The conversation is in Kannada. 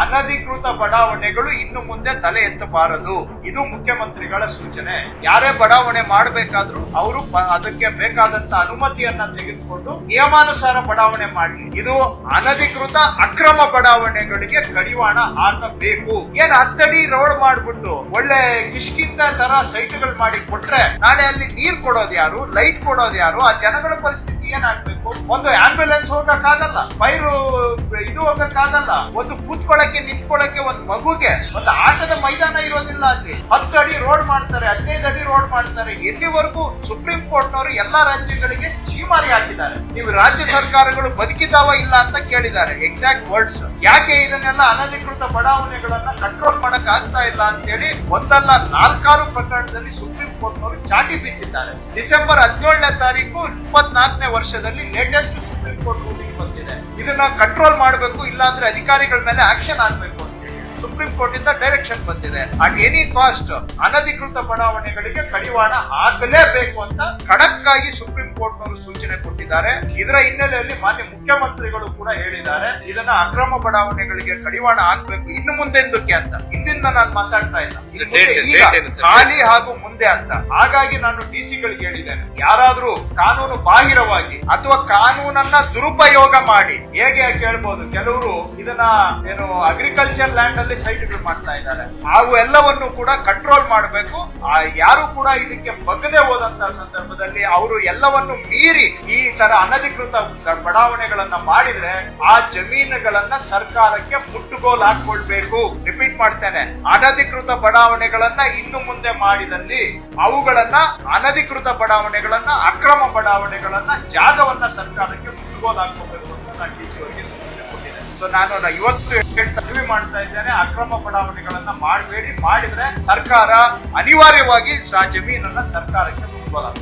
ಅನಧಿಕೃತ ಬಡಾವಣೆಗಳು ಇನ್ನು ಮುಂದೆ ತಲೆ ಎತ್ತಬಾರದು. ಇದು ಮುಖ್ಯಮಂತ್ರಿಗಳ ಸೂಚನೆ. ಯಾರೇ ಬಡಾವಣೆ ಮಾಡಬೇಕಾದ್ರೂ ಅವರು ಅದಕ್ಕೆ ಬೇಕಾದಂತ ಅನುಮತಿಯನ್ನ ತೆಗೆದುಕೊಂಡು ನಿಯಮಾನುಸಾರ ಬಡಾವಣೆ ಮಾಡಲಿ ಇದು ಅನಧಿಕೃತ ಅಕ್ರಮ ಬಡಾವಣೆಗಳಿಗೆ ಕಡಿವಾಣ ಹಾಕಬೇಕು. ಏನ್ ಹತ್ತಡಿ ರೋಡ್ ಮಾಡ್ಬಿಟ್ಟು ಒಳ್ಳೆ ಕಿಷ್ಕಿಂದ ತರ ಸೈಟ್ಗಳು ಮಾಡಿ ಕೊಟ್ರೆ ನಾಳೆ ಅಲ್ಲಿ ನೀರ್ ಕೊಡೋದು ಯಾರು, ಲೈಟ್ ಕೊಡೋದು ಯಾರು, ಆ ಜನಗಳ ಪರಿಸ್ಥಿತಿ ಏನಾಗ್ಬೇಕು? ಒಂದು ಆಂಬ್ಯುಲೆನ್ಸ್ ಹೋಗಕ್ಕಾಗಲ್ಲ ಪೈರು ಇದು ಹೋಗಕ್ಕಾಗಲ್ಲ, ಒಂದು ಕೂತ್ಕೊಳ್ಳಕ್ಕೆ ನಿಂತ್ಕೊಳ್ಳಕ್ಕೆ ಒಂದು ಮಗುಗೆ, ಒಂದು ಆಟದ ಮೈದಾನ ಇರೋದಿಲ್ಲ ಅಲ್ಲಿ. ಹತ್ತು ಅಡಿ ರೋಡ್ ಮಾಡ್ತಾರೆ, ಹದಿನೈದು ಅಡಿ ರೋಡ್ ಮಾಡ್ತಾರೆ. ಇಲ್ಲಿವರೆಗೂ ಸುಪ್ರೀಂ ಕೋರ್ಟ್ನವರು ಎಲ್ಲಾ ರಾಜ್ಯಗಳಿಗೆ ಚೀಮಾರಿ ಹಾಕಿದ್ದಾರೆ. ನೀವು ರಾಜ್ಯ ಸರ್ಕಾರಗಳು ಬದುಕಿದಾವ ಇಲ್ಲ ಅಂತ ಕೇಳಿದ್ದಾರೆ. ಎಕ್ಸಾಕ್ಟ್ ವರ್ಡ್ಸ್ ಯಾಕೆ ಇದನ್ನೆಲ್ಲ ಅನಧಿಕೃತ ಬಡಾವಣೆಗಳನ್ನ ಕಂಟ್ರೋಲ್ ಮಾಡಕ್ ಆಗ್ತಾ ಇಲ್ಲ ಅಂತೇಳಿ ಒಂದಲ್ಲ ನಾಲ್ಕಾರು ಪ್ರಕರಣದಲ್ಲಿ ಸುಪ್ರೀಂ ಕೋರ್ಟ್ನವರು ಚಾಟಿ ಬೀಸಿದ್ದಾರೆ. ಡಿಸೆಂಬರ್ ಹದಿನೇಳನೇ ತಾರೀಕು ಇಪ್ಪತ್ನಾಲ್ಕನೇ ವರ್ಷದಲ್ಲಿ ಲೇಟೆಸ್ಟ್ ಕೋರ್ಟ್ ರೂಲಿಂಗ್ ಬಂದಿದೆ. ಇದನ್ನ ಕಂಟ್ರೋಲ್ ಮಾಡಬೇಕು, ಇಲ್ಲಾಂದ್ರೆ ಅಧಿಕಾರಿಗಳ ಮೇಲೆ ಆಕ್ಷನ್ ಆಗ್ಬೇಕು ಸುಪ್ರೀಂ ಕೋರ್ಟ್ ಇಂದ ಡೈರೆಕ್ಷನ್ ಬಂದಿದೆ. ಅಟ್ ಎನಿ ಕಾಸ್ಟ್ ಅನಧಿಕೃತ ಬಡಾವಣೆಗಳಿಗೆ ಕಡಿವಾಣ ಹಾಕಲೇಬೇಕು ಅಂತ ಖಡಕ್ ಆಗಿ ಸುಪ್ರೀಂ ಕೋರ್ಟ್ ನವರು ಸೂಚನೆ ಕೊಟ್ಟಿದ್ದಾರೆ. ಇದರ ಹಿನ್ನೆಲೆಯಲ್ಲಿ ಮಾನ್ಯ ಮುಖ್ಯಮಂತ್ರಿಗಳು ಕೂಡ ಹೇಳಿದ್ದಾರೆ. ಇದನ್ನ ಅಕ್ರಮ ಬಡಾವಣೆಗಳಿಗೆ ಕಡಿವಾಣ ಹಾಕಬೇಕು ಇನ್ನು ಮುಂದೆ ಅಂತ. ಹಿಂದಿಂದ ನಾನು ಮಾತಾಡ್ತಾ ಇಲ್ಲ? ಖಾಲಿ ಹಾಗೂ ಮುಂದೆ ಅಂತ. ಹಾಗಾಗಿ ನಾನು ಡಿ ಗಳಿಗೆ ಹೇಳಿದ್ದೇನೆ. ಯಾರಾದ್ರೂ ಕಾನೂನು ಬಾಹಿರವಾಗಿ ಅಥವಾ ಕಾನೂನನ್ನ ದುರುಪಯೋಗ ಮಾಡಿ ಹೇಗೆ ಕೇಳ್ಬೋದು ಕೆಲವರು ಇದನ್ನ ಏನು ಅಗ್ರಿಕಲ್ಚರ್ ಲ್ಯಾಂಡ್ ಅಲ್ಲಿ ಸೈಟ್ಗಳು ಮಾಡ್ತಾ ಇದ್ದಾರೆ. ಅವು ಎಲ್ಲವನ್ನು ಕೂಡ ಕಂಟ್ರೋಲ್ ಮಾಡಬೇಕು. ಯಾರು ಕೂಡ ಇದಕ್ಕೆ ಬಗ್ಗದೆ ಹೋದಂತ ಸಂದರ್ಭದಲ್ಲಿ ಅವರು ಎಲ್ಲವನ್ನು ಮೀರಿ ಈ ತರ ಅನಧಿಕೃತ ಬಡಾವಣೆಗಳನ್ನ ಮಾಡಿದ್ರೆ ಆ ಜಮೀನುಗಳನ್ನ ಸರ್ಕಾರಕ್ಕೆ ಮುಟ್ಟುಗೋಲು ಹಾಕೊಳ್ಬೇಕು ರಿಪೀಟ್ ಮಾಡ್ತೇನೆ. ಅನಧಿಕೃತ ಬಡಾವಣೆಗಳನ್ನ ಇನ್ನು ಮುಂದೆ ಮಾಡಿದಲ್ಲಿ ಅವುಗಳನ್ನ ಅನಧಿಕೃತ ಬಡಾವಣೆಗಳನ್ನ, ಅಕ್ರಮ ಬಡಾವಣೆಗಳನ್ನ ಜಾಗವನ್ನ ಸರ್ಕಾರಕ್ಕೆ ಮುಟ್ಟುಗೋಲಾಗಬೇಕು ಅಂತ ನಾನು ಡಿ ಸಿ ಅವರಿಗೆ ಸೂಚನೆ ನಾನು ಇವತ್ತು ಮನವಿ ಮಾಡ್ತಾ ಇದ್ದೇನೆ. ಅಕ್ರಮ ಬಡಾವಣೆಗಳನ್ನ ಮಾಡಬೇಡಿ. ಮಾಡಿದ್ರೆ ಸರ್ಕಾರ ಅನಿವಾರ್ಯವಾಗಿ ಆ ಜಮೀನನ್ನ ಸರ್ಕಾರಕ್ಕೆ ಮುಟ್ಟುಗೋಲು ಹಾಕುತ್ತೆ